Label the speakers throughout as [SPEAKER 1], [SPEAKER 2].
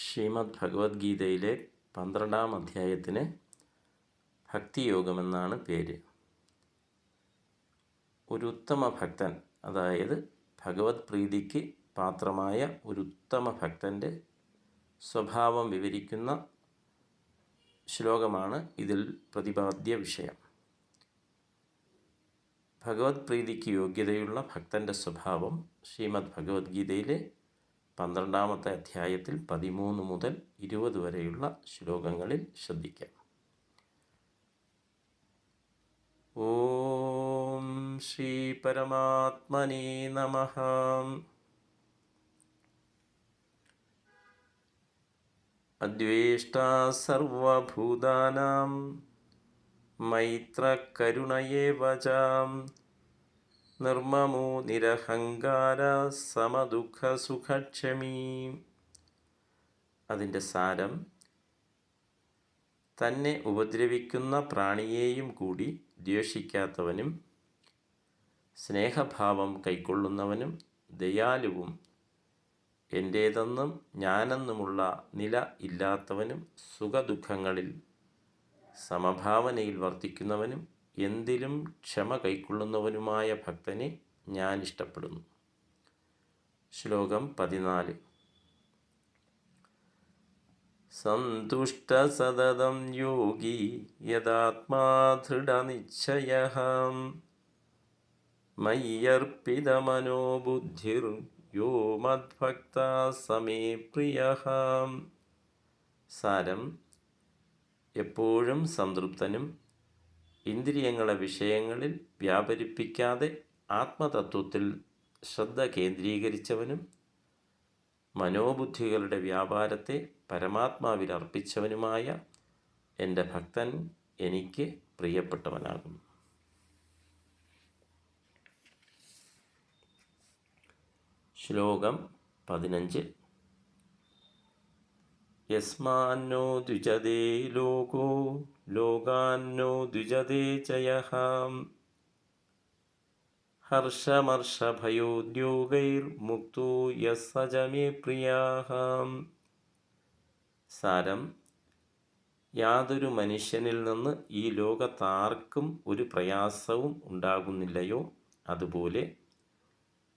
[SPEAKER 1] ശ്രീമദ് ഭഗവത്ഗീതയിലെ പന്ത്രണ്ടാം അധ്യായത്തിന് ഭക്തിയോഗമെന്നാണ് പേര്. ഒരു ഉത്തമ ഭക്തൻ അതായത് ഭഗവത് പ്രീതിക്ക് പാത്രമായ ഒരു ഉത്തമ ഭക്തന്റെ സ്വഭാവം വിവരിക്കുന്ന ശ്ലോകമാണ് ഇതിൽ പ്രതിപാദ്യ വിഷയം. ഭഗവത് പ്രീതിക്ക് യോഗ്യതയുള്ള ഭക്തന്റെ സ്വഭാവം ശ്രീമദ് ഭഗവത്ഗീതയിലെ പന്ത്രണ്ടാമത്തെ അധ്യായത്തിൽ പതിമൂന്ന് മുതൽ ഇരുപത് വരെയുള്ള ശ്ലോകങ്ങളിൽ ശ്രദ്ധിക്കാം. ഓം ശ്രീ പരമാത്മനേ നമ. അദ്വേഷ്ടാ സർവഭൂതാനാം മൈത്രകരുണയേവ ച നിർമ്മമോ നിരഹങ്കാര സമദുഃഖസുഖക്ഷമീ അതിന്റെ സാരം തന്നെ ഉപദ്രവിക്കുന്ന പ്രാണിയെയും കൂടി ദ്വേഷിക്കാത്തവനും സ്നേഹഭാവം കൈക്കൊള്ളുന്നവനും ദയാലുവും എന്റേതെന്നും ഞാനെന്നുമുള്ള നില ഇല്ലാത്തവനും സുഖദുഃഖങ്ങളിൽ സമഭാവനയിൽ വർത്തിക്കുന്നവനും എന്തിലും ക്ഷമ കൈക്കൊള്ളുന്നവനുമായ ഭക്തനെ ഞാൻ ഇഷ്ടപ്പെടുന്നു. ശ്ലോകം പതിനാല്. സന്തുഷ്ട സതതം യോഗി യഥാത്മാ ദൃഢനിശ്ചയ. മയ്യർപ്പിതമനോബുദ്ധിർ യോ മദ്ഭക്ത സമേ പ്രിയ. സാരം. എപ്പോഴും സംതൃപ്തനും ഇന്ദ്രിയങ്ങളെ വിഷയങ്ങളിൽ വ്യാപരിപ്പിക്കാതെ ആത്മതത്വത്തിൽ ശ്രദ്ധ കേന്ദ്രീകരിച്ചവനും മനോബുദ്ധികളുടെ വ്യാപാരത്തെ പരമാത്മാവിൽ അർപ്പിച്ചവനുമായ എന്റെ ഭക്തൻ എനിക്ക് പ്രിയപ്പെട്ടവനാകുന്നു ശ്ലോകം പതിനഞ്ച്. യസ്മാന്നോ ദ്വിജതേ ലോകോ ലോകാന്നോ ദ്വിജതേ ചയഹാം ഹർഷമർഷഭയോദ്യോഗൈർമുക്തോ യസ്സജമേ പ്രിയാഹാം. സാരം യാതൊരു മനുഷ്യനിൽ നിന്ന് ഈ ലോകത്താർക്കും ഒരു പ്രയാസവും ഉണ്ടാകുന്നില്ലയോ? അതുപോലെ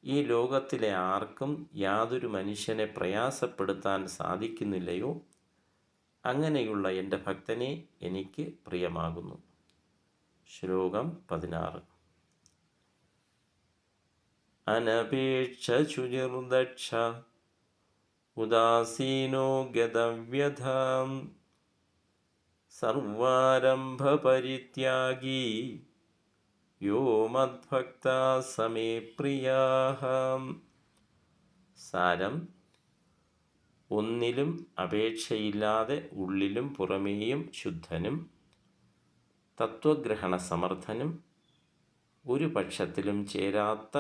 [SPEAKER 1] ഈ ലോകത്തിലെ ആർക്കും യാതൊരു മനുഷ്യനെ പ്രയാസപ്പെടുത്താൻ സാധിക്കുന്നില്ലയോ? അങ്ങനെയുള്ള എന്റെ ഭക്തനെ എനിക്ക് പ്രിയമാകുന്നു. ശ്ലോകം പതിനാറ്. അനപേക്ഷ ശുചിർദക്ഷ ഉദാസീനോ ഗതവ്യഥാം സർവാരംഭ പരിത്യാഗീ യോ മദ്ഭക്ത സമേ പ്രിയാഹം സാരം ഒന്നിലും അപേക്ഷയില്ലാതെ ഉള്ളിലും പുറമേയും ശുദ്ധനും തത്വഗ്രഹണ സമർത്ഥനും ഒരു പക്ഷത്തിലും ചേരാത്ത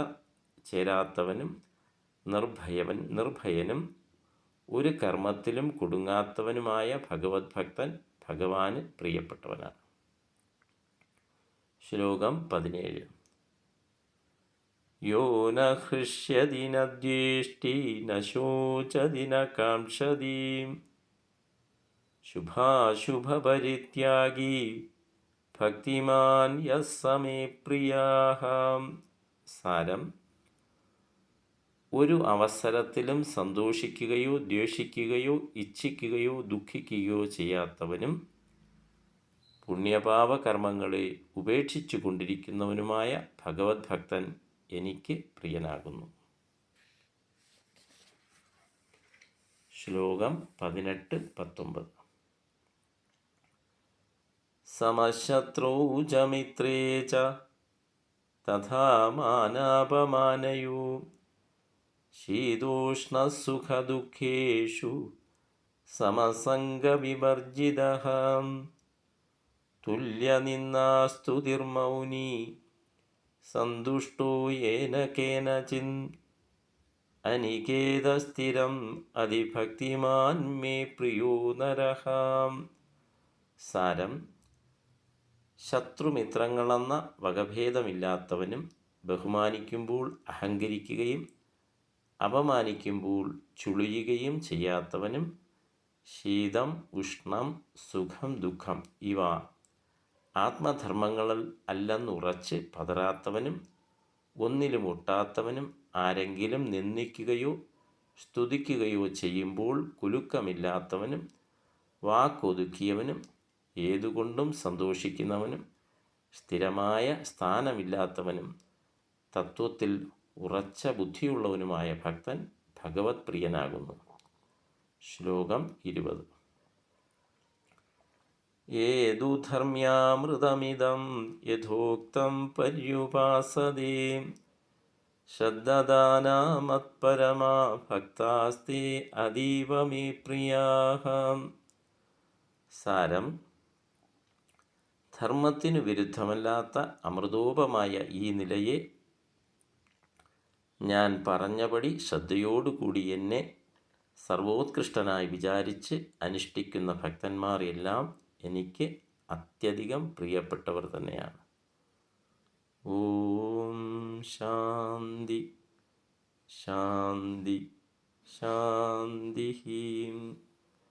[SPEAKER 1] ചേരാത്തവനും നിർഭയവൻ നിർഭയനും ഒരു കർമ്മത്തിലും കുടുങ്ങാത്തവനുമായ ഭഗവത് ഭക്തൻ ഭഗവാന് പ്രിയപ്പെട്ടവനാണ്. ശ്ലോകം പതിനേഴ്. യോ ന ഹൃഷ്യതി ന ശുഭാശുഭപരിത്യാഗി ഭക്തിമാൻ യസ്സമേ പ്രിയാഹാം. സാരം. ഒരു അവസരത്തിലും സന്തോഷിക്കുകയോ ദ്വേഷിക്കുകയോ ഇച്ഛിക്കുകയോ ദുഃഖിക്കുകയോ ചെയ്യാത്തവനും പുണ്യപാപ കർമ്മങ്ങളെ ഉപേക്ഷിച്ചു കൊണ്ടിരിക്കുന്നവനുമായ ഭഗവത് ഭക്തൻ എനിക്ക് പ്രിയനാകുന്നു. ശ്ലോകം പതിനെട്ട് പത്തൊമ്പത്. സമശത്രൗ ച മിത്രേ ച തഥാ മാനാപമാനയൂ. ശീതോഷ്ണസുഖദുഃഖേഷു സമസംഗവിവർജിതഃ. തുല്യനിന്നാസ്തുതിർമൗനി സന്തുഷ്ടോ യേന കേനചിൻ അനികേതസ്ഥിരം അതിഭക്തിമാൻ മേ പ്രിയോ നരഹാം. സാരം ശത്രുമിത്രങ്ങളെന്ന വകഭേദമില്ലാത്തവനും ബഹുമാനിക്കുമ്പോൾ അഹങ്കരിക്കുകയും അപമാനിക്കുമ്പോൾ ചുളിയുകയും ചെയ്യാത്തവനും ശീതം ഉഷ്ണം സുഖം ദുഃഖം ഇവ ആത്മധർമ്മങ്ങളിൽ അല്ലെന്നുറച്ച് പതറാത്തവനും ഒന്നിലും ഒട്ടാത്തവനും ആരെങ്കിലും നിന്ദിക്കുകയോ സ്തുതിക്കുകയോ ചെയ്യുമ്പോൾ കുലുക്കമില്ലാത്തവനും വാക്കൊതുക്കിയവനും ഏതുകൊണ്ടും സന്തോഷിക്കുന്നവനും സ്ഥിരമായ സ്ഥാനമില്ലാത്തവനും തത്വത്തിൽ ഉറച്ച ബുദ്ധിയുള്ളവനുമായ ഭക്തൻ ഭഗവത് പ്രിയനാകുന്നു ശ്ലോകം ഇരുപത്. ഏതു ധർമ്മ്യാമൃതമിതം യഥോക്തം പര്യുപാസതി ശ്രദ്ധദാനാമത്പരമാ ഭക്താസ്തി അതീവ മേ പ്രിയാഹ സാരം ധർമ്മത്തിനു വിരുദ്ധമല്ലാത്ത അമൃതോപമായ ഈ നിലയെ ഞാൻ പറഞ്ഞപടി ശ്രദ്ധയോടുകൂടി എന്നെ സർവോത്കൃഷ്ടനായി വിചാരിച്ച് അനുഷ്ഠിക്കുന്ന ഭക്തന്മാർ എല്ലാം എനിക്ക് അത്യധികം പ്രിയപ്പെട്ടവർ തന്നെയാണ്. ഓം ശാന്തി ശാന്തി ശാന്തി